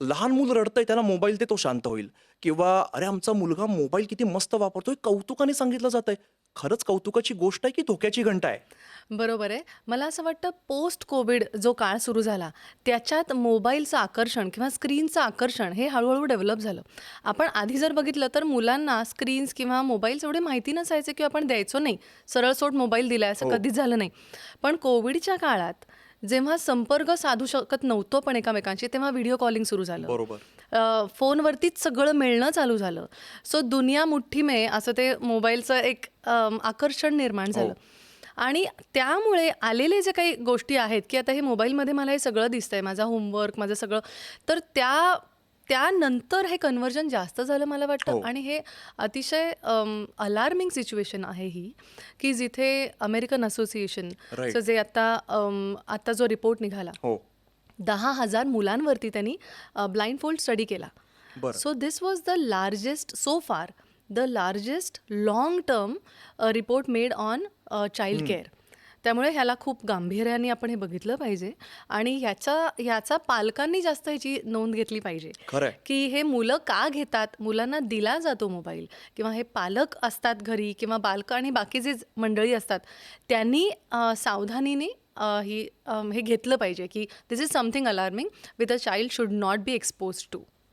लहान मूल रडतंय त्याला मोबाईल दे तो शांत होईल. किंवा अरे आमचा मुलगा मोबाईल किती मस्त वापरतोय कौतुकाने सांगितलं जातंय. खरंच कौतुकाची गोष्ट आहे की धोक्याची घंटा आहे? बरोबर आहे. मला असं वाटतं पोस्ट कोविड जो काळ सुरू झाला त्याच्यात मोबाईलचं आकर्षण किंवा स्क्रीनचं आकर्षण हे हळूहळू डेव्हलप झालं. आपण आधी जर बघितलं तर मुलांना स्क्रीन्स किंवा मोबाईल्स एवढे माहिती नसायचे किंवा आपण द्यायचो नाही. सरळ सोट मोबाईल दिलाय असं हो. कधीच झालं नाही. पण कोविडच्या काळात जेव्हा संपर्क साधू शकत नव्हतो पण एकामेकांशी तेव्हा व्हिडिओ कॉलिंग सुरू झालं. बरोबर. फोनवरतीच सगळं मिळणं चालू झालं. सो दुनिया मुठ्ठी में असं ते मोबाईलचं एक आकर्षण निर्माण झालं. आणि त्यामुळे आलेले जे काही गोष्टी आहेत की आता हे मोबाईलमध्ये मला हे सगळं दिसतंय माझा होमवर्क माझं सगळं तर त्या त्यानंतर हे कन्व्हर्जन जास्त झालं मला हो. वाटतं आणि हे अतिशय अलार्मिंग सिच्युएशन आहे ही की जिथे अमेरिकन असोसिएशन. जे आता आता जो रिपोर्ट निघाला हो दहा हजार मुलांवरती त्यांनी ब्लाइंड फोल्ड स्टडी केला. So this was the largest so far the largest long term report made on child care त्यामुळे ह्याला खूप गांभीर्याने आपण हे बघितलं पाहिजे. आणि ह्याचा ह्याचा पालकांनी जास्त ह्याची नोंद घेतली पाहिजे. की हे मुलं का घेतात? मुलांना दिला जातो मोबाईल. किंवा हे पालक असतात घरी किंवा बालकं आणि बाकीचे जे मंडळी असतात त्यांनी सावधानीने ही हे घेतलं पाहिजे की this is something alarming with a child should not be expose to